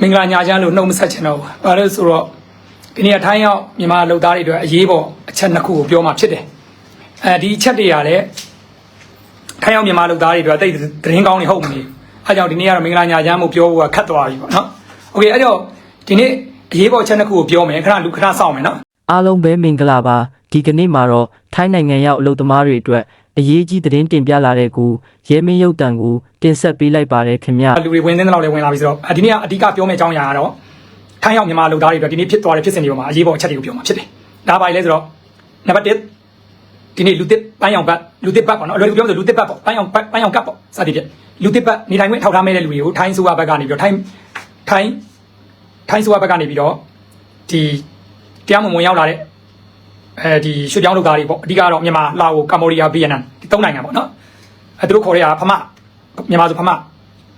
မင်္ဂလာညာချမ်းလို့နှုတ်မဆက်ချင်တော့ဘူး။ဘာလို့လဲဆိုတော့ဒီနေ့ထိုင်းရောက်မြန်မာလူသားတွေအတွက်အရေးပေါ်အချက်နှစ်ခုကိုပြောမှာဖြစ်တယ်။အဲဒီအချက်တွေကလည်းထိုင်းရောက်မြန်မာလူသားတွေအတွက်တိတ်သတင်းကောင်းတွေဟုတ်မနေဘူး။အဲကြောင့်ဒီနေ့ကတော့မင်္ဂလာညာချမ်းမို့ပြောဖို့ကခတ်သွားပြီပေါ့နော်။ Okay အဲတော့ဒီနေ့အရေးပေါ်အချက်နှစ်ခုကိုပြောမယ်ခဏလူခဏစောင့်မယ်နော်အားလုံးပဲမင်္ဂလာပါဒီကနေ့မှာတော့ထိုင်းနိုင်ငံရောက်အလုပ်သမားတွေအတွက် အရေးကြီးသတင်းတင်ပြလာတဲ့ကူရဲမင်းရုပ်တံကိုတင်ဆက်ပေးလိုက်ပါတယ်ခင်ဗျာလူတွေဝင်သင်းတဲ့လောက်လည်းဝင်လာပြီဆိုတော့ဒီနေ့ကအဓိကပြောမယ့်အကြောင်းအရာကတော့ထိုင်းရောက်မြန်မာလူသားတွေအတွက်ဒီနေ့ဖြစ်သွားတဲ့ဖြစ်စဉ်တွေပေါ်မှာအရေးပေါ်အချက်တွေကိုပြောမှာဖြစ်တယ်။ဒါပါလေဆိုတော့နံပါတ်1ဒီနေ့လူတစ်ပန်းရောင်ဘတ်လူတစ်ဘတ်ပေါ့နော်အလွယ်တကူပြောဆိုလူတစ်ဘတ်ပေါ့ပန်းရောင်ဘတ်ပန်းရောင်ကတ်ပေါ့စသည်ဖြင့်လူတစ်ဘတ်နေထိုင်ခွင့်ထောက်ထားမဲ့တဲ့လူတွေကိုထိုင်းဆိုရဘက်ကနေပြီးတော့ထိုင်းထိုင်းထိုင်းဆိုရဘက်ကနေပြီးတော့ဒီတရားမဝင်ရောက်လာတဲ့အဲဒီရွှေပြောင်းလူသားတွေပေါ့အဓိကတော့မြန်မာလာအိုကမ္ဘောဒီးယားဗီယက်နမ် ဒီသုံးနိုင်ငံပေါ့နော်အဲသူတို့ခေါ်ရတာဖမမြန်မာဆိုဖမ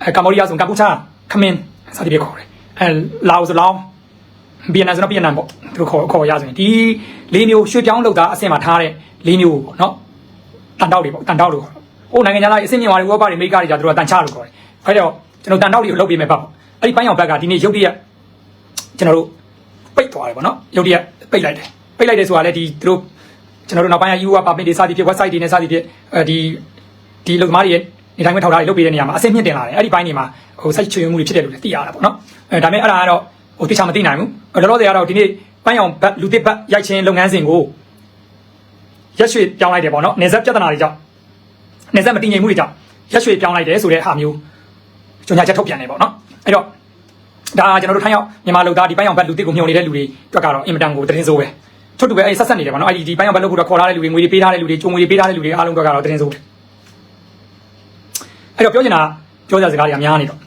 အဲကမ္ဘောဒီးယားဆိုကပူချာခမင်းစသည်ဖြင့်ခေါ်တယ်အဲလာအိုဆိုလောင်းဗီယက်နမ်ဆိုတော့ဗီယက်နမ်ပေါ့သူတို့ခေါ်ခေါ်ရဆိုရင်ဒီလေးမျိုးရွှေပြောင်းလုပ်သားအဆင့်မှာထားတဲ့လေးမျိုးပေါ့နော်တန်တောက်တွေပေါ့တန်တောက်လို့ခေါ်တယ်။ဟိုနိုင်ငံသားတွေအဆင့်မြင့်သွားတွေဥပဒေအမေရိကတွေじゃသူတို့ကတန်ချလို့ခေါ်တယ်။အဲတော့ကျွန်တော်တန်တောက်တွေကိုလုပ်ပေးမယ်ပေါ့။အဲ့ဒီပန်းရောင်ဘက်ကဒီနေ့ရုပ်တရက်ကျွန်တော်တို့ပိတ်သွားတယ်ပေါ့နော်။ရုပ်တရက်ပိတ်လိုက်တယ်။ပိတ်လိုက်တယ်ဆိုတာလည်းဒီသူတို့ ကျွန်တော်တို့နောက်ပိုင်းက EU ပါပင်တွေစသည်ဖြင့် website တွေနဲ့စသည်ဖြင့်အဲဒီဒီလုံသမားတွေရဲ့နေထိုင်ခွင့်ထောက်ထားတွေလုပ်ပေးတဲ့နေရာမှာအဆင့်မြင့်တင်လာတယ်။အဲ့ဒီပိုင်းတွေမှာဟို site ချွေမှုတွေဖြစ်တယ်လို့လည်းသိရတာပေါ့နော်။အဲဒါပေမဲ့အဲ့ဒါကတော့ဟိုတိကျမသိနိုင်ဘူး။လောလောဆယ်ကတော့ဒီနေ့ပန်းရောင်ဘက်လူသစ်ဘက်ရိုက်ချင်းလုပ်ငန်းစဉ်ကိုရက်ရွှေ့ပြောင်းလိုက်တယ်ပေါ့နော်။နေဆက်ပြဿနာတွေကြောင့်နေဆက်မတည်ငြိမ်မှုတွေကြောင့်ရက်ရွှေ့ပြောင်းလိုက်တယ်ဆိုတဲ့ဟာမျိုးကြညာချက်ထုတ်ပြန်နေပေါ့နော်။အဲ့တော့ဒါကကျွန်တော်တို့ထိုင်းရောက်မြန်မာလူသားဒီပန်းရောင်ဘက်လူသစ်ကိုမြုံနေတဲ့လူတွေအတွက်ကတော့အင်မတန်ကိုသတင်းစိုးပဲ။ ထုတ်တူပဲအဲ့ဆက်ဆက်နေတယ်ပေါ့နော်။အဲ့ဒီဒီပန်းရောင်ဘက်လုပ်ဖို့တော့ခေါ်ထားတဲ့လူတွေငွေတွေပေးထားတဲ့လူတွေကျုံငွေတွေပေးထားတဲ့လူတွေအားလုံးအတွက်ကတော့သတင်းစိုးတယ်။အဲ့တော့ပြောချင်တာပြောကြစကားတွေကများနေတော့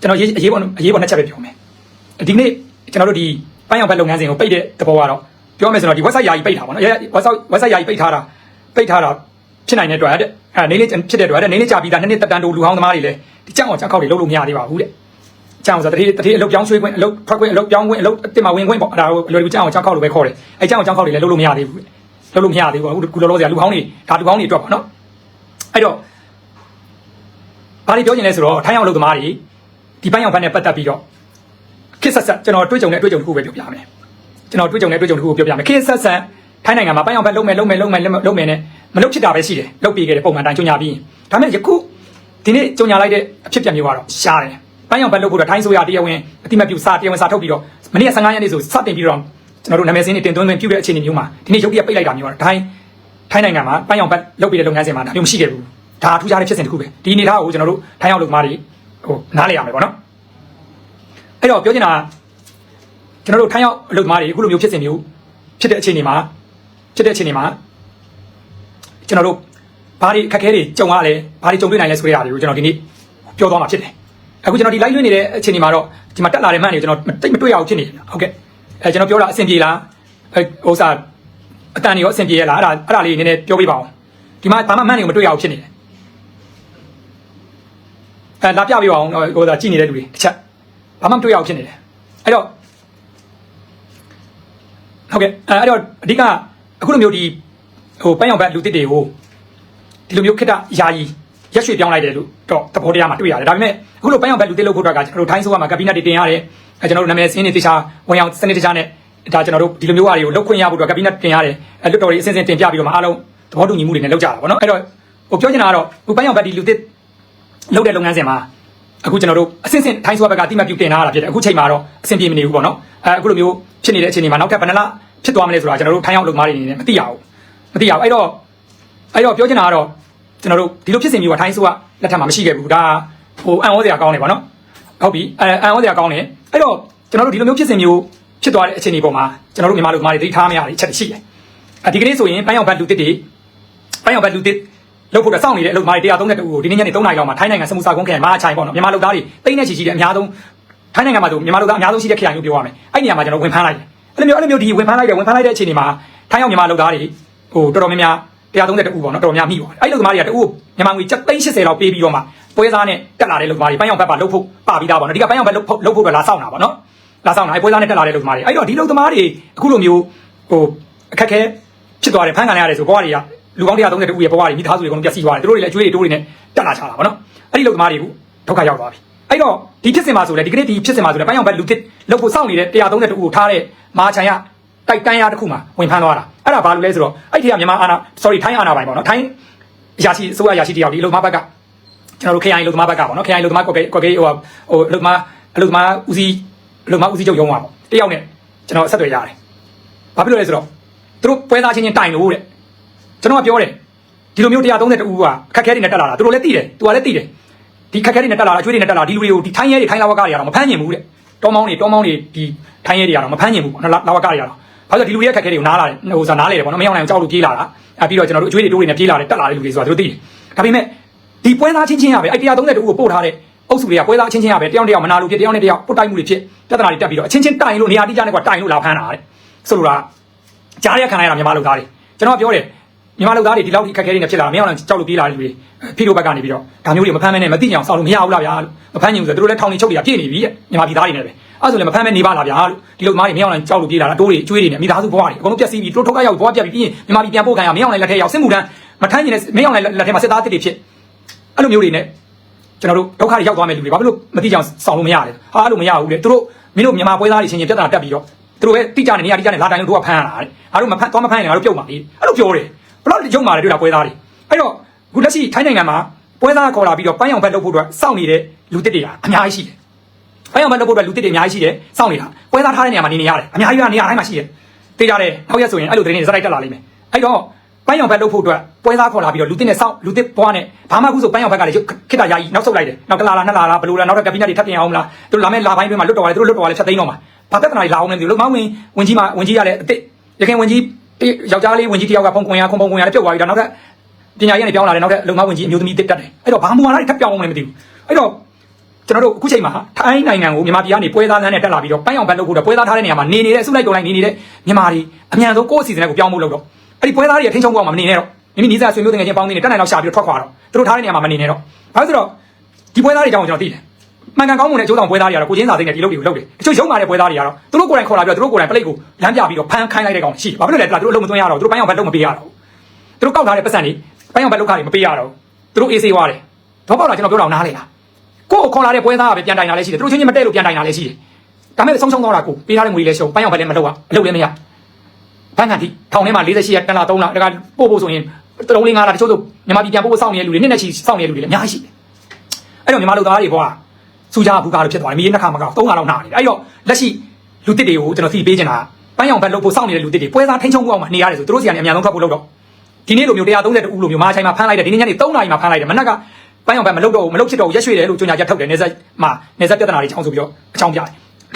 ကျွန်တော်ရေးအရေးပေါ်အရေးပေါ်နှစ်ချက်ပဲပြောမယ်။ဒီနေ့ကျွန်တော်တို့ဒီပန်းရောင်ဘက်လုပ်ငန်းစဉ်ကိုပိတ်တဲ့သဘောကတော့ပြောမယ်ဆိုတော့ဒီ website ယာယီပိတ်ထားပါတော့။ website website ယာယီပိတ်ထားတာပိတ်ထားတာဖြစ်နိုင်တဲ့အတွက်တဲ့အဲနေလေးဖြစ်တဲ့အတွက်တဲ့နေလေးကြာပြီးသားနှစ်နှစ်တက်တန်းတို့လူဟောင်းသမားတွေလည်းဒီကြောက်အောင်ကြောက်ခောက်တွေလုပ်လို့မရသေးပါဘူးတဲ့။ ကြောက်အောင်ဆိုတတိတတိအလုတ်ပြောင်းရွှေ့ခွင့်အလုတ်ထွက်ခွင့်အလုတ်ပြောင်းခွင့်အလုတ်အစ်မဝင်ခွင့်ပေါ့အဲဒါကိုအလွယ်တကူကြောက်အောင်ကြောက်ခောက်လို့ပဲခေါ်တယ်။အဲကြောက်အောင်ကြောက်ခောက်တွေလည်းလုပ်လို့မရသေးဘူး။လုပ်လို့မရသေးဘူးအခုလောလောဆယ်လူဟောင်းတွေဒါလူဟောင်းတွေအတွက်ပေါ့နော်။အဲ့တော့ဘာတွေပြောချင်လဲဆိုတော့ထိုင်းအောင်လုပ်သမားတွေဒီပိုင်းအောင်ဖက်နဲ့ပတ်သက်ပြီးတော့ခစ်ဆက်ဆက်ကျွန်တော်တွေ့ကြုံတဲ့တွေ့ကြုံတစ်ခုပဲပြောပြမယ်။ကျွန်တော်တွေ့ကြုံတဲ့တွေ့ကြုံတစ်ခုကိုပြောပြမယ်။ခစ်ဆက်ဆက်ထိုင်းနိုင်ငံမှာပိုင်းအောင်ဖက်လုံးမယ်လုံးမယ်လုံးမယ်လုံးမယ်နဲ့မလုပ်ဖြစ်တာပဲရှိတယ်။လုပ်ပြီးခဲ့တဲ့ပုံမှန်တိုင်းကြုံညာပြီးဒါပေမဲ့ယခုဒီနေ့ကြုံညာလိုက်တဲ့အဖြစ်ပြမျိုးကတော့ရှားတယ်။ ပိုင်းအောင်ဖက်လုပ်ဖို့တော့ထိုင်းဆိုရတရားဝင်အတိမတ်ပြုစာတရားဝင်စာထုတ်ပြီးတော့မနေ့က15ရက်နေ့ဆိုစတင်ပြီးတော့ကျွန်တော်တို့နာမည်စင်းတွေတင်သွင်းသွင်းပြုတဲ့အခြေအနေမျိုးမှာဒီနေ့ရုပ်တရက်ပိတ်လိုက်တာမျိုးကတော့ထိုင်းထိုင်းနိုင်ငံမှာပိုင်းအောင်ဖက်လုပ်ပြီးတဲ့လုပ်ငန်းစဉ်မှာဒါမျိုးမရှိခဲ့ဘူး။ဒါထူးခြားတဲ့ဖြစ်စဉ်တစ်ခုပဲ။ဒီအနေထားကိုကျွန်တော်တို့ထိုင်းအောင်လုပ်သမားတွေဟိုနားလည်ရမယ်ပေါ့နော်။အဲ့တော့ပြောချင်တာကျွန်တော်တို့ထိုင်းရောက်အလုပ်သမားတွေအခုလိုမျိုးဖြစ်စဉ်မျိုးဖြစ်တဲ့အခြေအနေမှာဖြစ်တဲ့အခြေအနေမှာကျွန်တော်တို့ဘာတွေခက်ခဲတွေကြုံရလဲဘာတွေကြုံတွေ့နိုင်လဲဆိုတဲ့ဟာတွေကိုကျွန်တော်ဒီနေ့ပြောသွားမှာဖြစ်တယ် အခုကျွန်တော်ဒီ live လွှင့်နေတဲ့အခြေအနေမှာတော့ဒီမှာတက်လာတဲ့မှန်တွေကျွန်တော်တိတ်မတွေ့ရအောင်ဖြစ်နေတယ်ဟုတ်ကဲ့အဲကျွန်တော်ပြောတာအဆင်ပြေလားအဲဥစ္စာအတန်တွေရောအဆင်ပြေရလားအဲ့ဒါအဲ့ဒါလေးနည်းနည်းပြောပြပါအောင်ဒီမှာဘာမှမှန်တွေကိုမတွေ့ရအောင်ဖြစ်နေတယ်အဲလာပြပြပါအောင်ဟိုဒါကြည့်နေတဲ့လူတွေတစ်ချက်ဘာမှမတွေ့ရအောင်ဖြစ်နေတယ်အဲ့တော့ဟုတ်ကဲ့အဲအဲ့တော့အဓိကအခုလိုမျိုးဒီဟိုပန်းရောင်ဘက်လူတစ်တွေကိုဒီလိုမျိုးခိတ္တယာယီ ရက်ရွှေ့ပြောင်းလိုက်တယ်လို့တော့သဘောတရားမှာတွေ့ရတယ်ဒါပေမဲ့အခုလိုပန်းရောင်ဘက်လူတစ်လုပ်ဖို့အတွက်ကကျွန်တော်တို့ထိုင်းဆိုးကမှာကပီနတ်တွေတင်ရတယ်အဲကျွန်တော်တို့နာမည်စင်းနေတေချာဝင်အောင်စနစ်တကျနဲ့ဒါကျွန်တော်တို့ဒီလိုမျိုးဟာတွေကိုလောက်ခွင့်ရဖို့အတွက်ကပီနတ်တင်ရတယ်အဲလွတ်တော်တွေအစဉ်စဉ်တင်ပြပြီးတော့မှအားလုံးသဘောတူညီမှုတွေနဲ့လုပ်ကြတာပေါ့နော်အဲ့တော့ဟိုပြောချင်တာကတော့ဟိုပန်းရောင်ဘက်ဒီလူတစ်လုပ်တဲ့လုပ်ငန်းစဉ်မှာအခုကျွန်တော်တို့အစစ်စစ်ထိုင်းဆိုဘက်ကတိမတ်ပြုတင်ထားတာဖြစ်တယ်အခုချိန်မှာတော့အဆင်ပြေမနေဘူးပေါ့နော်အဲအခုလိုမျိုးဖြစ်နေတဲ့အခြေအနေမှာနောက်ထပ်ဘယ်နှလဖြစ်သွားမလဲဆိုတာကျွန်တော်တို့ထိုင်းရောက်လုပ်မားတွေအနေနဲ့မသိရဘူးမသိရဘူးအဲ့တော့အဲ့တော့ပြောချင်တာကတော့ ကျွန်တော်တို့ဒီလိုဖြစ်စဉ်မျိုးကထိုင်းဆိုကလက်ထက်မှာမရှိခဲ့ဘူးဒါဟိုအံ့ဩစရာကောင်းတယ်ပေါ့နော်ဟုတ်ပြီအဲအံ့ဩစရာကောင်းတယ်အဲ့တော့ကျွန်တော်တို့ဒီလိုမျိုးဖြစ်စဉ်မျိုးဖြစ်သွားတဲ့အခြေအနေပေါ်မှာကျွန်တော်တို့မြန်မာလူမားတွေသိထားမရတဲ့အချက်တွေရှိတယ်အဲဒီကနေ့ဆိုရင်ပန်းရောက်ဘတ်လူတစ်တွေပန်းရောက်ဘတ်လူတစ်လုပ်ဖို့တော့စောင့်နေတဲ့အလုပ်မားတွေ132ဦးကိုဒီနေ့ညနေ3နာရီလောက်မှာထိုင်းနိုင်ငံစမှုစာကုန်းခရိုင်မဟာချိုင်ပေါ့နော်မြန်မာလူသားတွေတိတ်နေချီချီတဲ့အများဆုံးထိုင်းနိုင်ငံမှာဆိုမြန်မာလူသားအများဆုံးရှိတဲ့ခရိုင်လို့ပြောရမယ်အဲ့ဒီနေရာမှာကျွန်တော်ဝင်ဖမ်းလိုက်တယ်အဲ့လိုမျိုးအဲ့လိုမျိုးဒီဝင်ဖမ်းလိုက်တယ်ဝင်ဖမ်းလိုက်တဲ့အခြေအနေမှာထိုင်းရောက်မြန်မာလူသားတွေဟိုတော်တော်များများ 132ဦးပေါ့နော်တော်တော်များမိပါတယ်အဲ့ဒီလူသမားတွေကတဦးမြန်မာငွေ780လောက်ပေးပြီးတော့မှပွဲစားနဲ့တက်လာတဲ့လူသမားတွေပန်းရောက်ဘက်ပါလှုပ်ဖို့ပါပြီးသားပေါ့နော်ဒီကပန်းရောက်ဘက်လှုပ်ဖို့လှုပ်ဖို့ပဲလာဆောင်တာပေါ့နော်လာဆောင်တာအဲ့ပွဲစားနဲ့တက်လာတဲ့လူသမားတွေအဲ့တော့ဒီလူသမားတွေအခုလိုမျိုးဟိုအခက်ခဲဖြစ်သွားတယ်ဖမ်းခံရတယ်ဆိုဘဝတွေကလူကောင်း132ဦးရဲ့ဘဝတွေမိသားစုတွေအကုန်လုံးပျက်စီးသွားတယ်သူတို့တွေလည်းအကျွေးတွေတိုးတွေနဲ့တက်လာချတာပေါ့နော်အဲ့ဒီလူသမားတွေကဒုက္ခရောက်သွားပြီအဲ့တော့ဒီဖြစ်စဉ်မှာဆိုလေဒီကနေ့ဒီဖြစ်စဉ်မှာဆိုလေပိုင်းအောင်ဘက်လူတစ်လောက်ဖို့စောင့်နေတဲ့132ဦးကိုထားတဲ့မာချန်ရ တိုက်တန်းရတစ်ခုမှာဝင်ဖမ်းသွားတာအဲ့ဒါဘာလို့လဲဆိုတော့အဲ့ဒီကမြန်မာအာနာ sorry ထိုင်းအာနာပိုင်ပေါ့နော်ထိုင်းအရာရှိအစိုးရအရာရှိတယောက်ဒီအလုံမဘက်ကကျွန်တော်တို့ KI လုံသမားဘက်ကပေါ့နော် KI လုံသမားကိုကေကိုကေဟိုဟိုလုံသမားအလုံသမားဦးစီးလုံသမားဦးစီးချုပ်ရုံးပါပေါ့တယောက်နဲ့ကျွန်တော်ဆက်သွယ်ရတယ်ဘာဖြစ်လို့လဲဆိုတော့သူတို့ပွဲသားချင်းချင်းတိုင်လို့တဲ့ကျွန်တော်ကပြောတယ်ဒီလိုမျိုး132ဦးကအခက်ခဲတွေနဲ့တက်လာတာသူတို့လည်းသိတယ်သူကလည်းသိတယ်ဒီခက်ခဲတွေနဲ့တက်လာတာအကျွေးတွေနဲ့တက်လာဒီလူတွေကိုဒီထိုင်းရဲတွေထိုင်းလာဝကတွေကတော့မဖမ်းညင်ဘူးတဲ့တောမောင်းတွေတောမောင်းတွေဒီထိုင်းရဲတွေကတော့မဖမ်းညင်ဘူးပေါ့နော်လာဝကတွေကတော့ ဘာလို့ဒီလူတွေရဲ့ခက်ခဲတွေကိုနားလာတယ်ဟိုစားနားလေတယ်ပေါ့နော်မရောက်နိုင်အောင်ကြောက်လို့ပြေးလာတာအဲပြီးတော့ကျွန်တော်တို့အကျွေးတွေတိုးတွေနဲ့ပြေးလာတယ်တက်လာတဲ့လူတွေဆိုတာသူတို့သိတယ်ဒါပေမဲ့ဒီပွဲသားချင်းချင်းရပဲအဲ132ဦးကိုပို့ထားတဲ့အုပ်စုတွေကပွဲသားချင်းချင်းရပဲတယောက်တယောက်မနာလို့ဖြစ်တယောက်နဲ့တယောက်ပုတ်တိုက်မှုတွေဖြစ်ပြဿနာတွေတက်ပြီးတော့အချင်းချင်းတိုင်လို့နေရာတိကျနဲ့ကတိုင်လို့လာဖမ်းတာတဲ့ဆိုလိုတာကြားရခံရတာမြန်မာလူသားတွေကျွန်တော်ပြောတယ် မြန်မာလူသားတွေဒီလောက်ဒီခက်ခဲတွေနဲ့ဖြစ်လာတာမရောက်နိုင်ကြောက်လို့ပြေးလာတဲ့လူတွေဖီလိုဘက်ကနေပြီးတော့ဒါမျိုးတွေမဖမ်းမဲနဲ့မသိကြအောင်စောင့်လို့မရဘူးလားဗျာလို့မဖမ်းညင်ဘူးဆိုတော့သူတို့လည်းထောင်နေချုပ်တွေကပြည့်နေပြီတဲ့မြန်မာပြည်သားတွေနဲ့ပဲအဲ့ဆိုလည်းမဖမ်းမဲနေပါလားဗျာလို့ဒီလိုသမားတွေမရောက်နိုင်ကြောက်လို့ပြေးလာတာတိုးတွေအကျွေးတွေနဲ့မိသားစုဘဝတွေအကုန်လုံးပြက်စီးပြီးသူတို့ထုတ်ခရောက်ဘဝပြက်ပြီးပြီးရင်မြန်မာပြည်ပြန်ပို့ခံရမရောက်နိုင်လက်ထက်ရောက်စစ်မှုထမ်းမထမ်းရင်လည်းမရောက်နိုင်လက်ထက်မှာစစ်သားတစ်တွေဖြစ်အဲ့လိုမျိုးတွေနဲ့ကျွန်တော်တို့ဒုက္ခတွေရောက်သွားမဲ့လူတွေဘာဖြစ်လို့မသိကြအောင်စောင့်လို့မရလဲဟာအဲ့လိုမရဘူးလေသူတို့မင်းတို့မြန်မာပွဲသားတွေချင်းချင်းပြဿနာတက်ပြီးတော့သူတို့ရဲ့တိကျနေနေရာတိကျနေလာတိုင်းလို့တို့ကဖမ်းရတာတဲ့အားတို့မဖမ်းသွားမဖမ်းရင်ငါတို့ပြုတ်ပါလေအဲ့လိုပြောတယ် ဘလို့ရုံမာတယ်တွေ့တာပွဲသားတွေအဲ့တော့ခုလက်ရှိထိုင်းနိုင်ငံမှာပွဲသားခေါ်လာပြီးတော့ပန်းရောင်ဘက်လုပ်ဖို့အတွက်စောင့်နေတဲ့လူတစ်တွေကအများကြီးရှိတယ်ပန်းရောင်ဘက်လုပ်ဖို့အတွက်လူတစ်တွေအများကြီးရှိတယ်စောင့်နေတာပွဲသားထားတဲ့နေရာမှာနေနေရတယ်အများကြီးကနေရာတိုင်းမှာရှိတယ်တေးကြတယ်နောက်ရက်ဆိုရင်အဲ့လိုသတင်းတွေစတိုက်တက်လာလိမ့်မယ်အဲ့တော့ပန်းရောင်ဘက်လုပ်ဖို့အတွက်ပွဲသားခေါ်လာပြီးတော့လူတစ်နဲ့စောင့်လူတစ်ဘွားနဲ့ဘာမှအခုဆိုပန်းရောင်ဘက်ကလည်းခိတ္တယာယီနောက်ဆုတ်လိုက်တယ်နောက်ကလာလာနှစ်လာလာဘယ်လိုလာနောက်တော့ကပီနတ်တွေထပ်ပြင်အောင်မလားသူတို့လာမယ့်လာပိုင်းတွင်းမှာလွတ်တော်ရတယ်သူတို့လွတ်တော်ရတယ်ဖြတ်သိမ်းတော့မှာဘာပြဿနာတွေလာအောင်လဲမသိဘူးလုံမဝင်ဝင်ကြီးမှာဝင်ကြီးရလဲအစ်စ်ရခင်ဝင်ကြီး ယောက်ျားလေးဝင်ကြီးတယောက်ကဖုန်ခွန်ရခုံဖုန်ခွန်ရလည်းပြုတ်သွားပြီဒါနောက်ထပ်ပညာရေးနဲ့ပြောင်းလာတယ်နောက်ထပ်လုံမဝင်ကြီးအမျိုးသမီးတစ်တက်တယ်အဲ့တော့ဘာမှမလာတွေထပ်ပြောင်းအောင်လည်းမသိဘူးအဲ့တော့ကျွန်တော်တို့အခုချိန်မှာထိုင်းနိုင်ငံကိုမြန်မာပြည်ကနေပွဲသားလမ်းနဲ့တက်လာပြီးတော့ပန်းရောင်ဘက်လုပ်ဖို့တော့ပွဲသားထားတဲ့နေရာမှာနေနေတဲ့အစုလိုက်တုံလိုက်နေနေတဲ့မြန်မာတွေအမြန်ဆုံးကိုယ့်အစီအစဉ်နဲ့ကိုပြောင်းဖို့လုပ်တော့အဲ့ဒီပွဲသားတွေထိန်းချုပ်ကောင်းမှာမနေနဲ့တော့မိမိနီးစပ်ဆွေမျိုးတငယ်ချင်းပေါင်းနေတက်နိုင်တော့ရှာပြီးတော့ထွက်ခွာတော့သူတို့ထားတဲ့နေရာမှာမနေနဲ့တော့ဘာလို့ဆိုတော့ဒီပွဲသားတွေကြောင့်ကျွန်တော်သိတယ် မှန်ကန်ကောင်းမှုနဲ့အကျိုးဆောင်ပွဲသားတွေကတော့ကိုချင်းစာသိတဲ့ဒီလုပ်တွေကိုလုပ်တယ်တချို့ရုံမာတဲ့ပွဲသားတွေကတော့သူတို့ကိုယ်တိုင်ခေါ်လာပြီးတော့သူတို့ကိုယ်တိုင်ပလိတ်ကိုလမ်းပြပြီးတော့ဖမ်းခိုင်းလိုက်တဲ့ကောင်ရှိတယ်ဘာဖြစ်လို့လဲသူတို့အလုံးမသွင်းရတော့သူတို့ပန်းရောင်ဘက်လုပ်မပေးရတော့သူတို့ကောက်ထားတဲ့ပတ်စံတွေပန်းရောင်ဘက်လုပ်ခါတွေမပေးရတော့သူတို့အေးဆေးသွားတယ်တော့ပေါ့လားကျွန်တော်ပြောတာနားလေလားကိုယ်ကိုခေါ်လာတဲ့ပွဲသားကပဲပြန်တိုင်တာလည်းရှိတယ်သူတို့ချင်းချင်းမတည့်လို့ပြန်တိုင်တာလည်းရှိတယ်ဒါမဲ့ဆုံးရှုံးသွားတာကိုပေးထားတဲ့ငွေလည်းရှုံးပန်းရောင်ဘက်လည်းမလုပ်ရအလုပ်လည်းမရဘန်းကန်တီထောင်ထဲမှာ48ရက်တန်လာ3လတကပို့ဖို့ဆိုရင်တလုံးလေးငါးလားတချို့ဆိုမြန်မာပြည်ပြန်ပို့ဖို့စောင့်နေတဲ့လူတွေနှစ်နဲ့ချီစောင့်နေတဲ့လူတွေလည်းအများကြီးရှိတယ်အဲ့တော့မြန်မာလူသားတွေဘောက စူကြဘူးကားလို့ဖြစ်သွားတယ်မြေနှစ်ခါမကောက်သုံးခါလောက်နာနေတယ်အဲ့တော့လက်ရှိလူတစ်တွေကိုကျွန်တော်သိပေးချင်တာပန်းရောင်ဘက်လုပ်ဖို့စောင့်နေတဲ့လူတစ်တွေပွဲစားထိန်းချုပ်မှုအောင်မှာနေရတယ်ဆိုသူတို့စီကနေအများဆုံးထွက်ဖို့လုပ်တော့ဒီနေ့လိုမျိုး132ဦးလိုမျိုးမာချိုင်မှာဖမ်းလိုက်တယ်ဒီနေ့ညနေ3နာရီမှာဖမ်းလိုက်တယ်မနက်ကပန်းရောင်ဘက်မလုပ်တော့ဘူးမလုပ်ဖြစ်တော့ဘူးရက်ရွှေ့တယ်လို့ကြေညာချက်ထုတ်တယ်နေဆက်မှာနေဆက်ပြဿနာတွေချောင်းဆိုပြီးတော့အချောင်းပြတယ်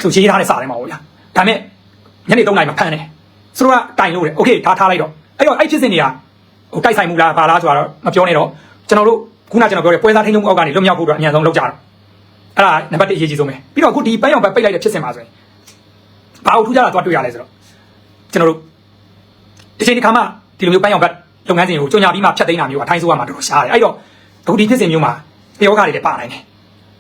ဆိုရေးထားတဲ့စာထဲမှာဟုတ်လားဒါမဲ့ညနေ3နာရီမှာဖမ်းတယ်ဆိုတော့တိုင်လို့တယ်โอเคထားထားလိုက်တော့အဲ့တော့အဲ့ဖြစ်စဉ်တွေကဟိုတိုက်ဆိုင်မှုလားဘာလားဆိုတော့မပြောနဲ့တော့ကျွန်တော်တို့ခုနကျွန်တော်ပြောတဲ့ပွဲစားထိန်းချုပ်မှုအောက်ကနေလွတ်မြောက်ဖို့အတွက်အများဆုံးလုပ်ကြတော့ အဲ့ဒါနံပါတ်1အရေးကြီးဆုံးပဲပြီးတော့အခုဒီပန်းရောင်ဘက်ပိတ်လိုက်တဲ့ဖြစ်စဉ်မှာဆိုရင်ဘာလို့ထူးခြားတာသွားတွေ့ရလဲဆိုတော့ကျွန်တော်တို့ဒီချိန်ဒီခါမှဒီလိုမျိုးပန်းရောင်ဘက်လုပ်ငန်းစဉ်ကိုကြုံညာပြီးမှဖြတ်သိမ်းတာမျိုးအထိုင်းဆိုးရမှာတော်တော်ရှားတယ်အဲ့တော့အခုဒီဖြစ်စဉ်မျိုးမှာတယောဂါတွေလည်းပါနိုင်တယ်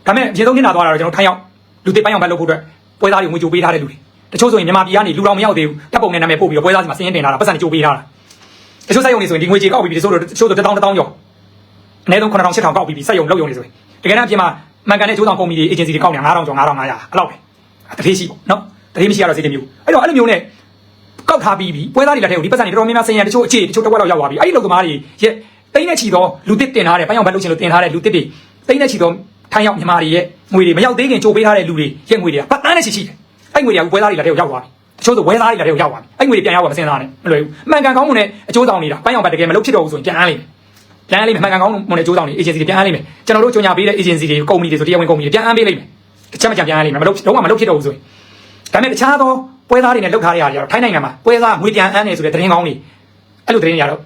ဒါပေမဲ့အရင်ဆုံးညနာသွားတာတော့ကျွန်တော်ထိုင်းရောက်လူတစ်ပန်းရောင်ဘက်လုပ်ဖို့အတွက်ပွဲသားတွေငွေကြိုပေးထားတဲ့လူတွေတချို့ဆိုရင်မြန်မာပြည်ကနေလူတော်မရောက်သေးဘူးတပ်ပုံနဲ့နာမည်ပို့ပြီးတော့ပွဲသားစီမှာစင်းရင်တင်လာတာပတ်စံကြိုပေးထားတာတချို့စိုက်ရုံတွေဆိုရင်ဒီငွေကြေးကောက်ပြီးတချို့တို့တချို့တို့1000 1000ကျော်အနည်းဆုံး9000 8000ကောက်ပြီးပြီးစိုက်ရုံလုပ်ရုံတွေဆိုရင်တကယ်တမ်းအပြင်မှာ မှန်ကန်တဲ့ကျိုးဆောင်ကုမ္ပဏီတွေ agency တွေကောက်နေတာ9000ကျော်9500အဲ့လောက်ပဲတတိရှိပေါ့နော်တတိမရှိရတော့စိတ်တမျိုးအဲ့တော့အဲ့လိုမျိုးနဲ့ကောက်ထားပြီးပြီပွဲသားတွေလက်ထဲကိုဒီပတ်စံတွေတော်တော်များများဆင်ရတချို့အခြေတချို့တစ်ဝက်လောက်ရောက်သွားပြီအဲ့ဒီလုံသမားတွေရဲ့တိမ့်နဲ့ချီတော့လူတစ်တင်ထားတယ်ပန်းရောင်ဘက်လုပ်ချင်လို့တင်ထားတဲ့လူတစ်တွေတိမ့်နဲ့ချီတော့ထိုင်းရောက်မြန်မာတွေရဲ့ငွေတွေမရောက်သေးခင်ကြိုးပေးထားတဲ့လူတွေရဲ့ငွေတွေကပတ်တန်းနဲ့ချီရှိတယ်အဲ့ငွေတွေကပွဲသားတွေလက်ထဲကိုရောက်သွားပြီတချို့ဆိုဝဲသားတွေလက်ထဲကိုရောက်သွားပြီအဲ့ငွေတွေပြန်ရောက်ပါမစင်သားနဲ့မလွယ်ဘူးမှန်ကန်ကောင်းမှုနဲ့အကျိုးဆောင်နေတာပန်းရောင်ဘက်တကယ်မလုပ်ဖြစ်တော့ဘူးဆိုရင်ပြန်အားလိမ့်မယ်ပြန်အား လိမ့်မယ်မှန်ကန်ကောင်းမှုနဲ့အကျိုးဆောင်နေ agency တွေပြန်အားလိမ့်မယ်ကျွန်တော်တို့ကြော်ညာပေးတဲ့ agency တွေကုမ္ပဏီတွေဆိုတရားဝင်ကုမ္ပဏီတွေပြန်အားပေးလိမ့်မယ်တစ်ချက်မကြံပြန်အားလိမ့်မယ်မလုပ်တော့မှမလုပ်ဖြစ်တော့ဘူးဆိုရင်ဒါပေမဲ့တခြားသောပွဲသားတွေနဲ့လောက်ထားတဲ့ဟာတွေကတော့ထိုင်းနိုင်ငံမှာပွဲသားငွေပြန်အမ်းနေဆိုတဲ့သတင်းကောင်းတွေအဲ့လိုသတင်းတွေကတော့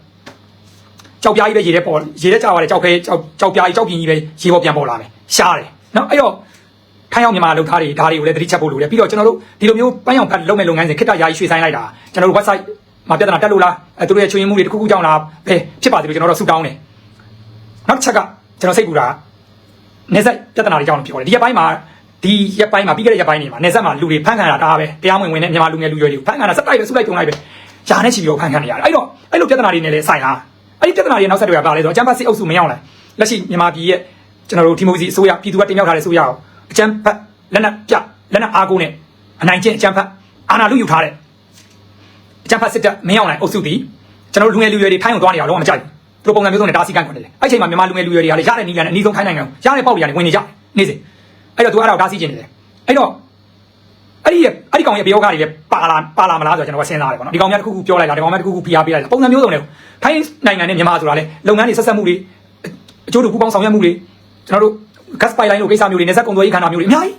ကြောက်ပြားကြီးပဲရေထဲပေါ်ရေထဲကြောက်ရတယ်ကြောက်ခဲကြောက်ကြောက်ပြားကြီးကြောက်ပြင်းကြီးပဲရေပေါ်ပြန်ပေါ်လာမယ်ရှားတယ်နော်အဲ့တော့ထိုင်းရောက်မြန်မာလောက်ထားတွေဒါတွေကိုလည်းသတိချက်ဖို့လိုတယ်ပြီးတော့ကျွန်တော်တို့ဒီလိုမျိုးပန်းရောင်ဖတ်လုပ်မဲ့လုပ်ငန်းစဉ်ခိတ္တယာယီရွှေ့ဆိုင်လိုက်တာကျွန်တော်တို့ website မှာပြဿနာတက်လို့လားအဲသူတို့ရဲ့ချွေးမှုတွေတစ်ခုခုကြောင့်လားပဲဖြစ်ပါသေးလို့ကျွန်တော်တို့ဆူတောင်းတယ် နောက်တစ်ချက်ကကျွန်တော်စိတ်ကူတာနေဆက်ပြဿနာတွေကြောင့်ပြောတယ်ဒီရက်ပိုင်းမှာဒီရက်ပိုင်းမှာပြီးခဲ့တဲ့ရက်ပိုင်းတွေမှာနေဆက်မှာလူတွေဖမ်းခံရတာဒါပဲတရားမဝင်ဝင်နဲ့မြန်မာလူငယ်လူရွယ်တွေဖမ်းခံရတာစက်တိုက်ပဲစုလိုက်တုံလိုက်ပဲယာနဲ့ချီပြီးတော့ဖမ်းခံနေရတယ်အဲ့တော့အဲ့လိုပြဿနာတွေနဲ့လည်းဆိုင်လားအဲ့ဒီပြဿနာတွေနောက်ဆက်တွေကပါလဲဆိုတော့အချမ်းပါစစ်အုပ်စုမရောက်လာလက်ရှိမြန်မာပြည်ရဲ့ကျွန်တော်တို့ဒီမိုကရေစီအစိုးရပြည်သူကတင်မြှောက်ထားတဲ့အစိုးရကိုအကြမ်းဖက်လက်နက်ပြလက်နက်အားကိုးနဲ့အနိုင်ကျင့်အကြမ်းဖက်အာဏာလူယူထားတဲ့အကြမ်းဖက်စစ်တပ်မင်းအောင်နိုင်အုပ်စုတီကျွန်တော်တို့လူငယ်လူရွယ်တွေထိုင်းကိုသွားနေရတော့မကြိုက်ဘူး သူတို့ပုံစံမျိုးစုံနဲ့တားဆီးကန်ခွင့်တယ်အဲ့ချိန်မှာမြန်မာလူငယ်လူရွယ်တွေကလည်းရတဲ့နီးလန်နဲ့အနည်းဆုံးထိုင်းနိုင်ငံကိုရတဲ့ပေါက်တွေကနေဝင်နေကြနေစဉ်အဲ့တော့သူအဲ့ဒါကိုတားဆီးခြင်းနေတယ်အဲ့တော့အဲ့ဒီအဲ့ဒီကောင်ရဲ့ပြောကားတွေလည်းပါလာပါလာမလားဆိုတော့ကျွန်တော်ကစဉ်းစားတယ်ပေါ့နော်ဒီကောင်များတစ်ခုခုပြောလိုက်တာဒီကောင်များတစ်ခုခုဖိအားပေးလိုက်တာပုံစံမျိုးစုံနဲ့ထိုင်းနိုင်ငံနဲ့မြန်မာဆိုတာလေလုပ်ငန်းတွေဆက်ဆက်မှုတွေအကျိုးတူပူးပေါင်းဆောင်ရွက်မှုတွေကျွန်တော်တို့ gas pipeline လို့ကိစ္စမျိုးတွေနေဆက်ကုန်သွယ်ရေးခန္ဓာမျိုးတွေအများကြီး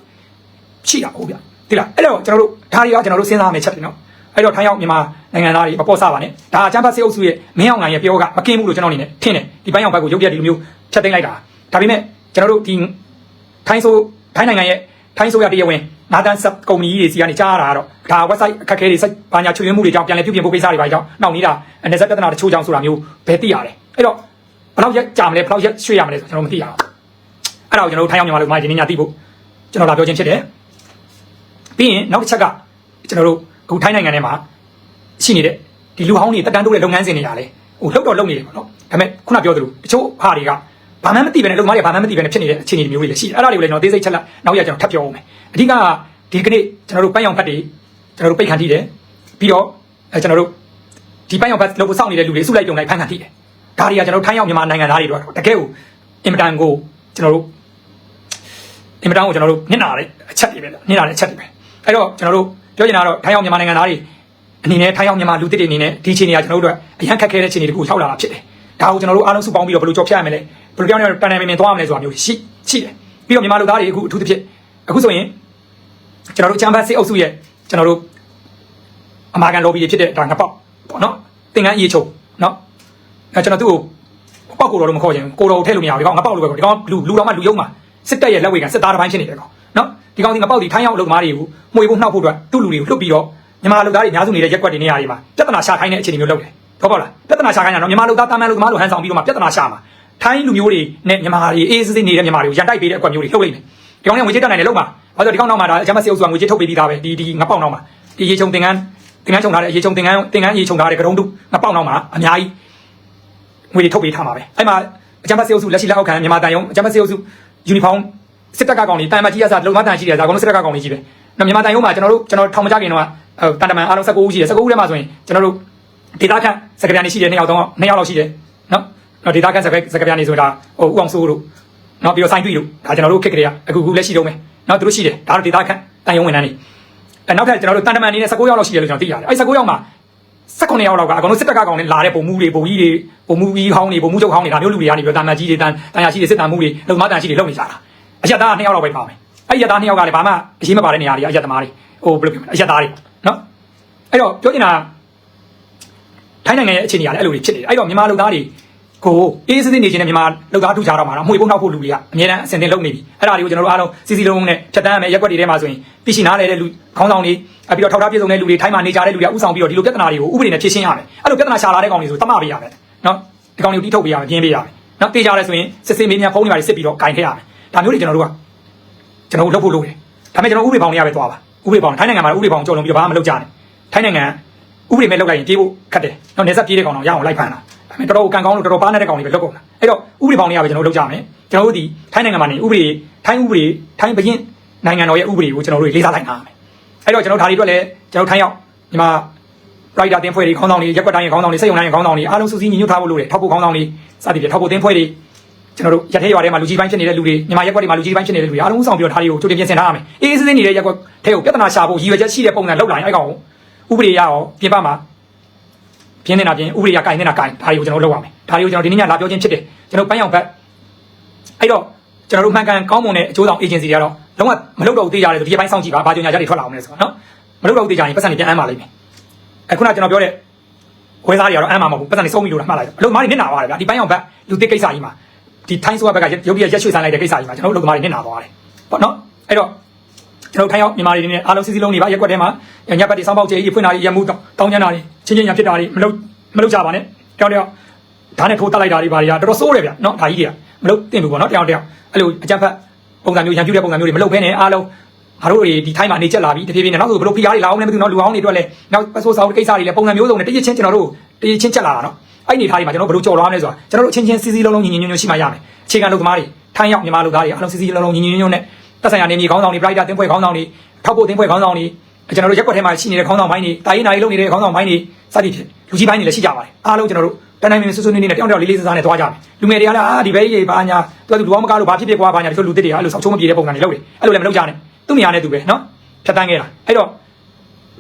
ရှိတာဟုတ်ဗျဒီလားအဲ့တော့ကျွန်တော်တို့ဒါတွေကကျွန်တော်တို့စဉ်းစားရမယ့်ချက်တွေနော် အဲ့တော့ထိုင်းရောက်မြန်မာနိုင်ငံသားတွေမပေါ်ဆပါနဲ့ဒါအချမ်းဖတ်စေအုပ်စုရဲ့မင်းအောင်နိုင်ရဲ့ပြောကမကင်းဘူးလို့ကျွန်တော်အနေနဲ့ထင်တယ်ဒီပိုင်းအောင်ဘက်ကိုရုပ်ပြဒီလိုမျိုးဖြတ်သိမ်းလိုက်တာဒါပေမဲ့ကျွန်တော်တို့ဒီထိုင်းဆိုထိုင်းနိုင်ငံရဲ့ထိုင်းဆိုရတရားဝင်နာဒန်ဆပ်ကုမ္ပဏီကြီးတွေစီကနေကြားရတာကတော့ဒါ website အခက်အခဲတွေစိုက်ဘာညာချွေရင်းမှုတွေကြောင့်ပြန်လည်ပြုပြင်ဖို့ကိစ္စတွေပါကြောင့်နောက်နေတာအနေဆက်ပြဿနာတချို့ကြောင့်ဆိုတာမျိုးဘယ်သိရလဲအဲ့တော့ဘယ်လောက်ရက်ကြာမလဲဘယ်လောက်ရက်ရွှေ့ရမလဲဆိုကျွန်တော်မသိရအောင်အဲ့ဒါကိုကျွန်တော်တို့ထိုင်းရောက်မြန်မာလူမှဒီနေ့ညသိဖို့ကျွန်တော်လာပြောခြင်းဖြစ်တယ်ပြီးရင်နောက်တစ်ချက်ကကျွန်တော်တို့ အခုထိုင်းနိုင်ငံထဲမှာရှိနေတဲ့ဒီလူဟောင်းတွေတက်တန်းတိုးတဲ့လုပ်ငန်းစဉ်တွေရာလဲဟိုလှုပ်တော့လှုပ်နေတယ်ပေါ့နော်ဒါပေမဲ့ခုနပြောသလိုတချို့ဟာတွေကဘာမှမသိပဲနဲ့လုံမားတွေဘာမှမသိပဲနဲ့ဖြစ်နေတဲ့အခြေအနေမျိုးတွေလည်းရှိတယ်အဲ့ဒါတွေကိုလည်းကျွန်တော်သေးစိတ်ချက်လက်နောက်ရကျွန်တော်ထပ်ပြောအောင်မယ်အဓိကဒီကနေ့ကျွန်တော်တို့ပန်းရောင်ဖတ်တွေကျွန်တော်တို့ပိတ်ခံထိတယ်ပြီးတော့အဲကျွန်တော်တို့ဒီပန်းရောင်ဖတ်လို့စောင့်နေတဲ့လူတွေအစုလိုက်ပြုံလိုက်ဖမ်းခံထိတယ်ဒါတွေကကျွန်တော်တို့ထိုင်းရောက်မြန်မာနိုင်ငံသားတွေတော့တကယ်ကိုအင်မတန်ကိုကျွန်တော်တို့အင်မတန်ကိုကျွန်တော်တို့နစ်နာတဲ့အချက်တွေပဲနစ်နာတဲ့အချက်တွေပဲအဲ့တော့ကျွန်တော်တို့ ပြောချင်တာကတော့ထိုင်းရောက်မြန်မာနိုင်ငံသားတွေအနေနဲ့ထိုင်းရောက်မြန်မာလူသစ်တွေအနေနဲ့ဒီအခြေအနေကကျွန်တော်တို့အတွက်အရန်ခက်ခဲတဲ့အခြေအနေတခုရောက်လာတာဖြစ်တယ်ဒါကိုကျွန်တော်တို့အားလုံးစုပေါင်းပြီးတော့ဘယ်လိုကြော်ဖြတ်ရမလဲဘယ်လိုကြောင့်လဲတန်တန်မြင်မြင်သွားရမလဲဆိုတာမျိုးရှိရှိတယ်ပြီးတော့မြန်မာလူသားတွေအခုအထူးသဖြင့်အခုဆိုရင်ကျွန်တော်တို့ချမ်ဘတ်စစ်အုပ်စုရဲ့ကျွန်တော်တို့အမာကန် lobby တွေဖြစ်တဲ့ဒါငပောက်ပေါ့နော်သင်္ကန်းအေးချုံနော်အဲကျွန်တော်သူ့ကိုပောက်ကိုတော့မခေါ်ချင်ဘူးကိုတော်ကိုထည့်လို့မရဘူးဒီကောင်ငပောက်လို့ပဲခေါ်ဒီကောင်လူလူတော်မှလူယုံမှာစစ်တပ်ရဲ့လက်ဝေကစစ်သားတစ်ပိုင်းဖြစ်နေတယ်ကောင် နော်ဒီကောင်ဒီငပောက်ဒီထိုင်းရောက်အလုပ်သမားတွေကိုမှွေဖို့နှောက်ဖို့အတွက်သူ့လူတွေကိုလှုပ်ပြီးတော့မြန်မာလူသားတွေအများစုနေတဲ့ရက်ကွက်တွေနေရာတွေမှာပြဿနာရှာခိုင်းတဲ့အခြေအနေမျိုးလုပ်တယ်ဟုတ်ပါလားပြဿနာရှာခိုင်းတာနော်မြန်မာလူသားတာမန်လူသမားတို့ဟန်ဆောင်ပြီးတော့မှပြဿနာရှာမှာထိုင်းလူမျိုးတွေနဲ့မြန်မာတွေအေးစစ်စစ်နေတဲ့မြန်မာတွေကိုရန်တိုက်ပေးတဲ့အကွက်မျိုးတွေလှုပ်လိုက်မယ်ဒီကောင်ကငွေကြေးတက်နိုင်တယ်လို့မှာဘာလို့ဒီကောင်နောက်မှာဒါအချမ်းမစေအုပ်စုကငွေကြေးထုတ်ပေးပြီးသားပဲဒီဒီငပောက်နောက်မှာဒီရေချုံသင်္ကန်းသင်္ကန်းချုံထားတဲ့ရေချုံသင်္ကန်းသင်္ကန်းရေချုံထားတဲ့ကရုံးတုငပောက်နောက်မှာအများကြီးငွေတွေထုတ်ပေးထားမှာပဲအဲ့မှာအချမ်းမစေအုပ်စုလက်ရှိလက်အောက်ခံမြန်မာတန်ယုံအချမ်းမစေအုပ်စုယူနီဖောင်း စစ်တပ်ကကောင်တွေတန်မကြီးရစားလုံမတန်ရှိတယ်ဒါကောင်စစ်တပ်ကကောင်တွေကြီးပဲနော်မြန်မာတန်ယုံမှာကျွန်တော်တို့ကျွန်တော်ထောင်မကြခင်တော့တန်တမန်အားလုံး19ဦးရှိတယ်19ဦးထဲမှာဆိုရင်ကျွန်တော်တို့ဒေတာခန့်စကပြန်နေရှိတယ်2ယောက်တော့2ယောက်လောက်ရှိတယ်နော်နော်ဒေတာခန့်စကစကပြန်နေဆိုတာဟိုဦးအောင်စိုးတို့နော်ပြီးတော့ဆိုင်တွေ့တို့ဒါကျွန်တော်တို့ခက်ကလေးကအခုခုလက်ရှိတော့မယ်နော်သူတို့ရှိတယ်ဒါတော့ဒေတာခန့်တန်ယုံဝင်တန်းနေအဲနောက်ထပ်ကျွန်တော်တို့တန်တမန်အနေနဲ့19ယောက်လောက်ရှိတယ်လို့ကျွန်တော်သိရတယ်အဲ19ယောက်မှာ19ယောက်လောက်ကအကောင်တို့စစ်တပ်ကကောင်နဲ့လာတဲ့ပုံမှုတွေပုံကြီးတွေပုံမှုကြီးဟောင်းတွေပုံမှုချုပ်ဟောင်းတွေဒါမျိုးလူတွေကနေပြီးတော့တာမန်ကြီးတွေတန်တန်ရရှိတွေစစ်တမ်းမှုတွေလုံမတန်ရှိတွေလုပ်နေကြတာ အရက်သား2ယောက်လောက်ပဲပါမယ်အဲ့ရက်သား2ယောက်ကလည်းဘာမှအရေးမပါတဲ့နေရာတွေအရက်သမားတွေဟိုဘယ်လိုပြောမလဲအရက်သားတွေနော်အဲ့တော့ပြောချင်တာထိုင်းနိုင်ငံရဲ့အခြေအနေကလည်းအဲ့လိုတွေဖြစ်နေတယ်အဲ့တော့မြန်မာလူသားတွေကိုအေးစစ်စစ်နေခြင်းနဲ့မြန်မာလူသားထူကြတော့မှာတော့မှွေပုံနောက်ဖို့လူတွေကအများအားအစင်တင်လုပ်နေပြီအဲ့ဒါတွေကိုကျွန်တော်တို့အားလုံးစီစီလုံးလုံးနဲ့ဖြတ်တန်းရမယ်ရက်ွက်တွေထဲမှာဆိုရင်သိရှိနားလဲတဲ့လူခေါင်းဆောင်တွေအပြီးတော့ထောက်ထားပြည့်စုံတဲ့လူတွေထိုင်းမှာနေကြတဲ့လူတွေဥဆောင်ပြီးတော့ဒီလိုပြဿနာတွေကိုဥပဒေနဲ့ဖြေရှင်းရမယ်အဲ့လိုပြဿနာရှာလာတဲ့ကောင်တွေဆိုတမပေးရမယ်နော်ဒီကောင်တွေကိုတီးထုတ်ပေးရမယ်ပြင်းပေးရမယ်နော်တေးကြလဲဆိုရင်စစ်စစ်မင်းများဖုန်းတွေပါစစ်ပြီးတော့ဂိုင်ထည့်ရမယ် ဒါမျိုးတွေကျွန်တော်တို့ကကျွန်တော်တို့လုပ်ဖို့လုပ်တယ်ဒါပေမဲ့ကျွန်တော်ဥပဒေပေါင်းတွေကပဲသွားပါဥပဒေပေါင်းထိုင်းနိုင်ငံမှာဥပဒေပေါင်းကြော်လုံးပြီးတော့ဘာမှမလုပ်ကြနဲ့ထိုင်းနိုင်ငံဥပဒေမဲ့လုပ်လိုက်ရင်ပြေးဖို့ခက်တယ်နော်နေဆက်ပြေးတဲ့ကောင်တော့ရအောင်လိုက်ဖမ်းတာဒါပေမဲ့တော်တော်ကန်ကောင်းလို့တော်တော်ပါနေတဲ့ကောင်တွေပဲလုပ်ကုန်တာအဲ့တော့ဥပဒေပေါင်းတွေကပဲကျွန်တော်တို့လုပ်ကြမယ်ကျွန်တော်တို့ဒီထိုင်းနိုင်ငံမှာနေဥပဒေထိုင်းဥပဒေထိုင်းဘရင်နိုင်ငံတော်ရဲ့ဥပဒေကိုကျွန်တော်တို့လေးစားလိုက်နာရမယ်အဲ့တော့ကျွန်တော်ဒါတွေအတွက်လည်းကျွန်တော်ထိုင်းရောက်ဒီမှာ writer တင်ဖွဲ့တွေခေါင်းဆောင်တွေရက်ကွက်တိုင်းရဲ့ခေါင်းဆောင်တွေစိတ်ယုံတိုင်းရဲ့ခေါင်းဆောင်တွေအားလုံးစုစည်းညီညွတ်ထားဖို့လိုတယ်ထောက်ဖို့ခေါင်းဆောင်တွေစသည်ဖြင့်ထောက်ဖို့တင်ဖွဲ့တွေ ကျွန်တော်တို့ရက်သေးရွာထဲမှာလူကြီးပိုင်းဖြစ်နေတဲ့လူတွေမြန်မာရက်ကွက်တွေမှာလူကြီးပိုင်းဖြစ်နေတဲ့လူတွေအားလုံးဦးဆောင်ပြီးတော့ဒါတွေကိုကြိုတင်ပြင်ဆင်ထားရမယ်အေးအေးစင်းစင်းနေတဲ့ရက်ကွက်ထဲကိုပြဿနာရှာဖို့ရည်ရွယ်ချက်ရှိတဲ့ပုံစံလောက်လာရင်အဲ့ကောင်ဥပဒေရရောပြင်ပမှာပြင်းနေတာပြင်းဥပဒေရကင်နေတာကင်ဒါတွေကိုကျွန်တော်လုပ်ရမယ်ဒါတွေကိုကျွန်တော်ဒီနေ့ညလာပြောခြင်းဖြစ်တယ်ကျွန်တော်ပန်းရောင်ဘက်အဲ့တော့ကျွန်တော်တို့မှန်ကန်ကောင်းမွန်တဲ့အကျိုးဆောင် agency တွေကတော့လုံးဝမလုပ်တော့သေးကြတယ်ဆိုဒီပိုင်းစောင့်ကြည့်ပါဘာကြောင့်ညာကြတွေထွက်လာအောင်လဲဆိုတော့နော်မလုပ်တော့သေးကြရင်ပတ်စံတွေပြန်အမ်းပါလိမ့်မယ်အခုနကျွန်တော်ပြောတဲ့ဝဲသားတွေကတော့အမ်းမှာမဟုတ်ဘူးပတ်စံတွေစုံပြီးလို့မှတ်လိုက်တော့အလုပ်မားတွေနစ်နာသွားတယ်ဗျာဒီပိုင်းအောင်ဘက်လူသစ်ကိစ္စကြီးမှာ ဒီထိုင်းဆိုဘက်ကရုပ်ပြရက်ရွှေ့ဆိုင်လိုက်တဲ့ကိစ္စကြီးမှာကျွန်တော်တို့အလုပ်သမားတွေနစ်နာသွားတယ်ပေါ့နော်အဲ့တော့ကျွန်တော်ထိုင်းရောက်မြန်မာတွေနဲ့အားလုံးစီစီလုံးတွေပါရက်ွက်ထဲမှာညက်ပတ်တွေစောင်းပေါက်ကျဲကြီးဖွင့်တာတွေရမှုတောင်းကျမ်းတာတွေချင်းချင်းရဖြစ်တာတွေမလုပ်မလုပ်ကြပါနဲ့တယောက်တယောက်ဓာတ်နဲ့ထိုးတက်လိုက်တာတွေပါတွေကတော်တော်စိုးတယ်ဗျနော်ဒါကြီးတွေကမလုပ်သင့်ဘူးပေါ့နော်တယောက်တယောက်အဲ့လိုအကြမ်းဖက်ပုံစံမျိုးရံပြူတဲ့ပုံစံမျိုးတွေမလုပ်ဘဲနဲ့အားလုံးငါတို့တွေဒီထိုင်းမှာနေချက်လာပြီတဖြည်းဖြည်းနဲ့နောက်ဆိုဘလို့ဖိအားတွေလာအောင်လည်းမသိဘူးနော်လူအောင်တွေအတွက်လည်းနောက်ပတ်ဆိုးဆောင်ကိစ္စတွေလည်းပုံစံမျိုးစုံနဲ့တရချင်းကျွန်တော်တို့တရချင်းချက်လာတာနော် အဲ့ဒီထားတွေမှာကျွန်တော်ဘလို့ကြော်လွားမလဲဆိုတာကျွန်တော်တို့အချင်းချင်းစီစီလုံးလုံးညီညီညွတ်ညွတ်ရှိမှရမယ်အခြေခံလူသမားတွေထိုင်းရောက်မြန်မာလူသားတွေအားလုံးစီစီလုံးလုံးညီညီညွတ်ညွတ်နဲ့တက်ဆိုင်ရာနေမြေခေါင်းဆောင်တွေ brighter တင်ဖွဲ့ခေါင်းဆောင်တွေထောက်ဖို့တင်ဖွဲ့ခေါင်းဆောင်တွေကျွန်တော်တို့ရက်ကွက်ထဲမှာရှိနေတဲ့ခေါင်းဆောင်ပိုင်းတွေတာရေးနာရေးလုပ်နေတဲ့ခေါင်းဆောင်ပိုင်းတွေစသည်ဖြင့်လူကြီးပိုင်းတွေလည်းရှိကြပါတယ်အားလုံးကျွန်တော်တို့တန်းတိုင်းမင်းဆွဆွနေနေနဲ့တယောက်တယောက်လေးလေးစားစားနဲ့သွားကြမယ်လူငယ်တွေကလည်းအာဒီဘဲကြီးဘာညာသူကလူတော်မကားလို့ဘာဖြစ်ဖြစ်ကွာဘာညာတချို့လူသစ်တွေအဲ့လိုဆောက်ချုံးမပြေတဲ့ပုံစံတွေလုပ်တယ်အဲ့လိုလည်းမလုပ်ကြနဲ့သူ့နေရာနဲ့သူပဲနော်ဖြတ်တန်းခဲ့တာအဲ့တော့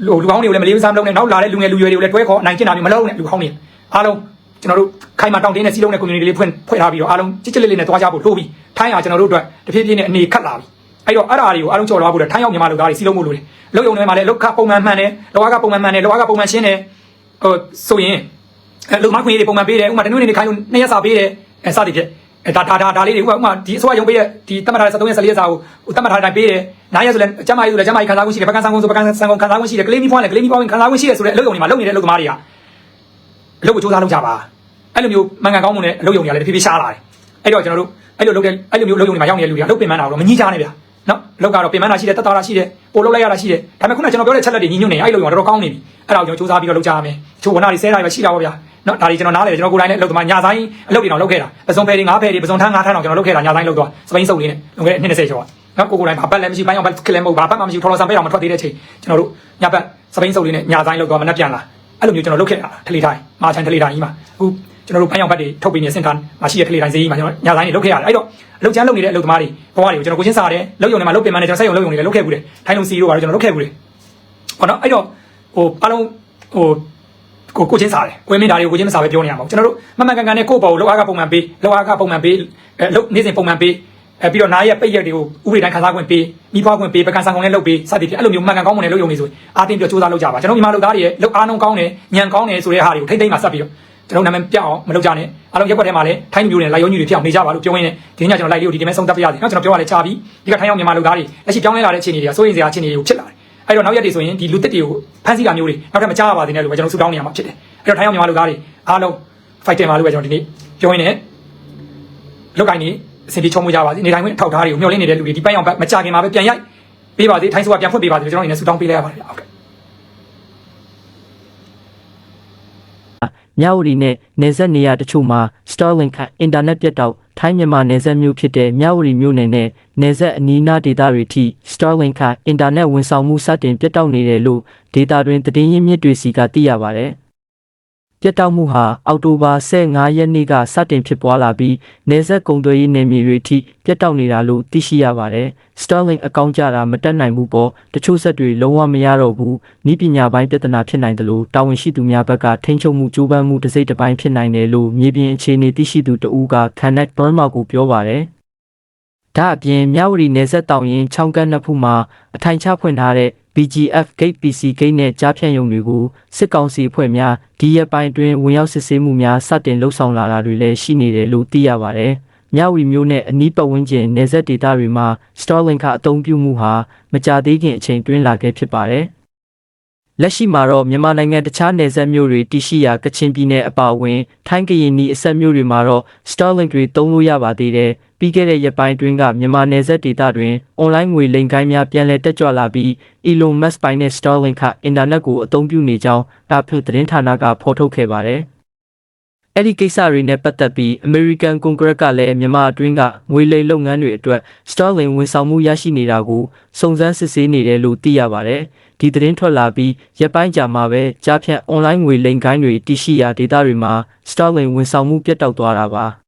လူလူကောင်းတွေကိုလည်းမလေးစားမလုပ်နဲ့နောက်လာတဲ့လူငယ်လူရွယ်တွေကိုလည်းတွဲခေါ်အနိုင်ကျင့်တာမျိုးမလုပ်နဲ့လူကောင်းတွေအားလုံး ကျွန်တော်တို့ခိုင်မာတောင့်တင်းတဲ့စီးလုံးတဲ့ community လေးဖွင့်ဖွဲ့ထားပြီးတော့အားလုံးချစ်ချစ်လေးလေးနဲ့တွားကြဖို့လိုပြီးထိုင်းဟာကျွန်တော်တို့အတွက်တဖြည်းဖြည်းနဲ့အနေခတ်လာပြီအဲ့တော့အဲ့ဒါတွေကိုအားလုံးကြော်လွှားဖို့ထိုင်းရောက်မြန်မာလူသားတွေစီးလုံးဖို့လိုတယ်လုံယုံတွေမှာလည်းလောက်ခပုံမှန်မှန်တယ်လောကပုံမှန်မှန်တယ်လောကပုံမှန်ရှင်းတယ်ဟိုဆိုရင်အဲလုံမခွင့်ရေးတွေပုံမှန်ပေးတယ်ဥမာတနင်္ဂနွေနေ့ခိုင်းလို့နှစ်ရက်စာပေးတယ်အဲစသည်ဖြင့်အဲဒါဒါဒါဒါလေးတွေဥမာဒီအစိုးရရုံးပေးတဲ့ဒီတတ်မှတ်ထားတဲ့73ရက်14ရက်စာကိုတတ်မှတ်ထားတဲ့အတိုင်းပေးတယ်နားရက်ဆိုလည်းကျမကြီးဆိုလည်းကျမကြီးခံစားခွင့်ရှိတယ်ပကန်းဆန်ကုန်ဆိုပကန်းဆန်ကုန်ခံစားခွင့်ရှိတယ်ကလေးမီဖွားလည်းကလေးမီဖွားဝင်ခံစားခွင့်ရှိတယ်ဆိုတဲ့အလုပ်ရုံတွေမှာလုပ်နေတဲ့အလုပ်သမားတွေကအလုပ်ကိုစူးစမ်းလုပ်ကြပါ အဲ့လိုမျိုးမှန်ကန်ကောင်းမှုနဲ့အလုပ်ရုံတွေကလည်းတဖြည်းဖြည်းရှားလာတယ်အဲ့တော့ကျွန်တော်တို့အဲ့လိုလုပ်တဲ့အဲ့လိုမျိုးအလုပ်ရုံတွေမှာရောက်နေတဲ့လူတွေကအလုပ်ပင်ပန်းတာတော့မငြီးချနေဗျာနော်အလုပ်ကတော့ပင်ပန်းတာရှိတယ်တက်တာတာရှိတယ်ပို့လုပ်လိုက်ရတာရှိတယ်ဒါပေမဲ့ခုနကကျွန်တော်ပြောတဲ့ချက်လက်တွေညီညွတ်နေအဲ့လိုရုံကတော့တော်တော်ကောင်းနေပြီအဲ့ဒါကိုကျွန်တော်စူးစမ်းပြီးတော့လုပ်ကြရမယ်ချိုးဝနာတွေဆဲတာတွေရှိတာပေါ့ဗျာနော်ဒါတွေကျွန်တော်နားလေကျွန်တော်ကိုယ်တိုင်လည်းအလုပ်သမားညာဆိုင်အလုပ်တွေတော့လုပ်ခဲ့တာပစုံဖယ်တွေငါးဖယ်တွေပစုံထန်းငါးထန်းတော့ကျွန်တော်လုပ်ခဲ့တာညာဆိုင်လုပ်သွားစပိန်စုပ်လေးနဲ့လွန်ခဲ့တဲ့နှစ်20ကျော်ကနော်ကိုကိုယ်တိုင်ဘာပတ်လည်းမရှိပိုင်းအောင်ပတ်ခလည်းမဟုတ်ဘာပတ်မှမရှိထော်တော်ဆန်ပဲအောင်မထွက်သေးတဲ့ချိန်ကျွန်တော်တို့ညပတ်စပိန်စုပ်လေးနဲ့ညာဆိုင်လုပ်သွားမနှက်ပြန်လာအဲ့လိုမျိုးကျွန်တော်လုပ်ခဲ့တာထလေးတိုင်းမာချန်ထလေးတိုင်းကြီးမှာအခု ကျွန်တော်တို့ပိုင်းအောင်ပတ်တွေထုတ်ပြီးနေစင်တန်မရှိတဲ့ထလေးတိုင်းဈေးကြီးမှာကျွန်တော်ညာဆိုင်တွေလုပ်ခဲ့ရတယ်အဲ့တော့အလုပ်ချမ်းလုပ်နေတဲ့အလုပ်သမားတွေဘဝတွေကိုကျွန်တော်ကိုချင်းစားတယ်လုပ်ရုံတွေမှာလုပ်ပင်မနဲ့ကျွန်တော်ဆက်ရုံလုပ်ရုံတွေလည်းလုပ်ခဲ့ဘူးတယ်ထိုင်းလုံးစီတို့ဘာလို့ကျွန်တော်လုပ်ခဲ့ဘူးတယ်ဟောနော်အဲ့တော့ဟိုအားလုံးဟိုကိုကိုချင်းစားတယ်ကိုမင်းဒါတွေကိုကိုချင်းမစားပဲပြောနေရမှာကျွန်တော်တို့မမှန်ကန်ကန်နဲ့ကိုယ့်ဘောကိုလောက်အားကပုံမှန်ပေးလောက်အားကပုံမှန်ပေးအဲလုပ်နေ့စဉ်ပုံမှန်ပေးအဲပြီးတော့နားရက်ပိတ်ရက်တွေကိုဥပဒေတိုင်းခန်းစားခွင့်ပေးမိဖွားခွင့်ပေးပကံဆန်ကုန်နဲ့လုပ်ပေးစသည်ဖြင့်အဲ့လိုမျိုးမှန်ကန်ကောင်းမွန်တဲ့လုပ်ရုံတွေဆိုရင်အားတင်းပြီးတော့စူးစမ်းလုပ်ကြပါကျွန်တော်မြန်မာလုပ်သားတွေရဲ့လုပ်အားနှုန်းကောင်းတယ်ညံကောင်းတယ်ဆိုတဲ့ဟာတွေကိုထိမ့်သိမ့်မှာဆက်ပြီးတော့ ကျွန်တော်နာမည်ပြအောင်မလုပ်ကြနဲ့အားလုံးရက်ွက်ထဲမှာလည်းထိုင်းမျိုးတွေလိုက်ရုံကြီးတွေဖြစ်အောင်နေကြပါလို့ပြောရင်းနဲ့ဒီညကျွန်တော်လိုက်လေးကိုဒီဒီမဲ့ဆုံးသက်ပြရစီနော်ကျွန်တော်ပြောရလဲချပြီးဒီကထိုင်းရောက်မြန်မာလုပ်သားတွေလက်ရှိပြောင်းလဲလာတဲ့အခြေအနေတွေကစိုးရိမ်စရာအခြေအနေတွေကိုဖြစ်လာတယ်အဲ့တော့နောက်ရက်တွေဆိုရင်ဒီလူတစ်တွေကိုဖမ်းဆီးတာမျိုးတွေနောက်ထပ်မကြားရပါသေးနဲ့လို့ပဲကျွန်တော်ဆူတောင်းနေရမှာဖြစ်တယ်အဲ့တော့ထိုင်းရောက်မြန်မာလုပ်သားတွေအားလုံး fighting ပါလို့ပဲကျွန်တော်ဒီနေ့ပြောရင်းနဲ့လောက်ကင်နေအစီအပြေချုံးမကြပါစေနေတိုင်းဝင်ထောက်ထားတွေကိုမျှော်လင့်နေတဲ့လူတွေဒီပိုင်းအောင်မကြခင်မှာပဲပြန်ရိုက်ပေးပါသေးထိုင်းဆိုတာပြန်ဖွင့်ပေးပါသေးကျွန်တော်အနေနဲ့ဆူတောင်းပေးလိုက်ရပါတယ်ဟုတ်ကဲ့ မြဝတီနဲ့နေဆက်နေရာတချို့မှာ Starlink အင်တာနက်ပြတ်တောက်ထိုင်းမြန်မာနေဆက်မြို့ဖြစ်တဲ့မြဝတီမြို့နယ်နဲ့နေဆက်အနီးအနားဒေသတွေထိ Starlink အင်တာနက်ဝန်ဆောင်မှုစတင်ပြတ်တောက်နေတယ်လို့ဒေတာတွင်သတင်းရင်းမြစ်တွေစီကသိရပါတယ်။ ပြတ်တောက်မှုဟာအောက်တိုဘာ15ရက်နေ့ကစတင်ဖြစ်ပွားလာပြီးနေဆက်ကုံသွေးရေးနယ်မြေတွေထိပြတ်တောက်နေတာလို့သိရှိရပါတယ်။ Starlink အကောင့်ကြတာမတက်နိုင်ဘူးပေါ့တချို့ဆက်တွေလုံးဝမရတော့ဘူး။ဤပညာပိုင်းပြဿနာဖြစ်နိုင်တယ်လို့တာဝန်ရှိသူများဘက်ကထိန်းချုပ်မှုကြိုးပမ်းမှုတစ်စိတ်တစ်ပိုင်းဖြစ်နိုင်တယ်လို့မြေပြင်အခြေအနေသိရှိသူတဦးက Connect Burma ကိုပြောပါတယ်။ဒါအပြင်မြဝတီနယ်ဆက်တောင်ရင်ချောင်းကန်းနှစ်ဖူးမှာအထိုင်ချဖွင့်ထားတဲ့ BGF Gate PC Gate နဲ့ကြားဖြတ်ရုံတွေကိုစစ်ကောင်စီအဖွဲ့များဒီရက်ပိုင်းအတွင်းဝင်ရောက်စစ်ဆေးမှုများစတင်လှုပ်ဆောင်လာတာတွေလည်းရှိနေတယ်လို့သိရပါတယ်။မြဝတီမျိုးနဲ့အနီးပတ်ဝန်းကျင်နယ်စပ်ဒေသတွေမှာ Starlink ကအသုံးပြုမှုဟာမကြာသေးခင်အချိန်တွင်းလာခဲ့ဖြစ်ပါတယ်။ လက်ရှိမှာတော့မြန်မာနိုင်ငံတခြားနယ်စပ်မြို့တွေတည်ရှိရာကချင်ပြည်နယ်အပါအဝင် ထိုင်းကရင်နီအစပ်မြို့တွေမှာတော့ Starlink တွေသုံးလို့ရပါသေးတယ်။ပြီးခဲ့တဲ့ရက်ပိုင်းတွင်းကမြန်မာနယ်စပ်ဒေသတွင်အွန်လိုင်းငွေလိမ်ကိုင်းများပြန်လည်တက်ကြွလာပြီး Elon Musk ပိုင်တဲ့ Starlink ကအင်တာနက်ကိုအသုံးပြုနေကြောင်းတာဖတ်သတင်းဌာနကဖော်ထုတ်ခဲ့ပါတယ်။အဲ့ဒီကိစ္စတွေနဲ့ပတ်သက်ပြီး American Congress ကလည်းမြန်မာအတွင်းကငွေလိမ်လုပ်ငန်းတွေအတွက် Starlink ဝန်ဆောင်မှုရရှိနေတာကိုစုံစမ်းစစ်ဆေးနေတယ်လို့သိရပါတယ်။ ဒီသတင်းထွက်လာပြီးရက်ပိုင်းကြာမှပဲကြားဖြတ် online ငွေလိမ်ကိုင်းတွေတရှိရာဒေသတွေမှာ Starlink ဝန်ဆောင်မှုပြတ်တောက်သွားတာပါ။